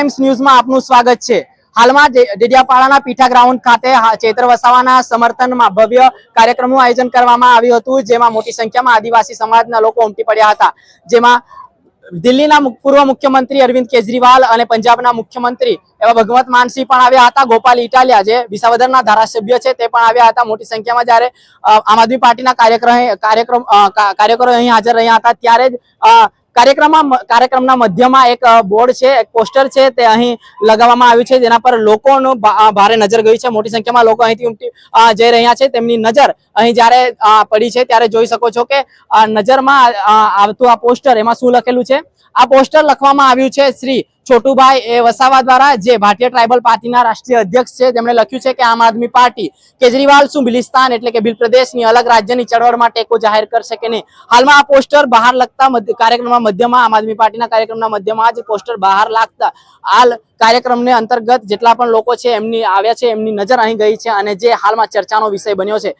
Times ન્યૂઝમાં આપનું સ્વાગત છે. હાલમાં ડેડિયાપાડાના પીઠા ગ્રાઉન્ડ ખાતે ચેતર વસાવાના સમર્થનમાં ભવ્ય કાર્યક્રમનું આયોજન કરવામાં આવ્યું હતું, જેમાં મોટી સંખ્યામાં આદિવાસી સમાજના લોકો ઉમટી પડ્યા હતા. જેમાં દિલ્હીના પૂર્વ મુખ્યમંત્રી અરવિંદ કેજરીવાલ અને પંજાબના મુખ્યમંત્રી એવા ભગવત માનસિંહ પણ આવ્યા હતા. ગોપાલ ઇટાલિયા જે વિસાવદરના ધારાસભ્ય છે, તે પણ આવ્યા હતા. મોટી સંખ્યામાં જ્યારે આમ આદમી પાર્ટીના કાર્યક્રમ કાર્યક્રમ કાર્યકરો અહીં હાજર રહ્યા હતા, ત્યારે જ કાર્યક્રમમાં કાર્યક્રમના મધ્યમાં એક બોર્ડ છે, એક પોસ્ટર છે, તે અહીં લગાવવામાં આવ્યું છે, જેના પર લોકોનો ભારે નજર ગઈ છે. મોટી સંખ્યામાં લોકો અહીંથી ઉમટી જઈ રહ્યા છે. તેમની નજર અહીં જ્યારે પડી છે, ત્યારે જોઈ શકો છો કે નજરમાં આવતું આ પોસ્ટર, એમાં શું લખેલું છે? આ પોસ્ટર લખવામાં આવ્યું છે શ્રી છોટુભાઈ એ વસાવા દ્વારા જે ભારતીય ટ્રાઇબલ પાર્ટીના રાષ્ટ્રીય અધ્યક્ષ છે, તેમણે લખ્યું છે કે આમ આદમી પાર્ટી કેજરીવાલ શું બિલિસ્તાન એટલે કે બિલ પ્રદેશની અલગ રાજ્યની ચળવળ માટે ટેકો જાહેર કરશે કે નહીં? હાલમાં આ પોસ્ટર બહાર લગતા કાર્યક્રમના મધ્યમાં, આમ આદમી પાર્ટીના કાર્યક્રમના મધ્યમાં જ પોસ્ટર બહાર લાગતા હાલ કાર્યક્રમને અંતર્ગત જેટલા પણ લોકો છે એમની આવ્યા છે, એમની નજર અહીં ગઈ છે અને જે હાલમાં ચર્ચાનો વિષય બન્યો છે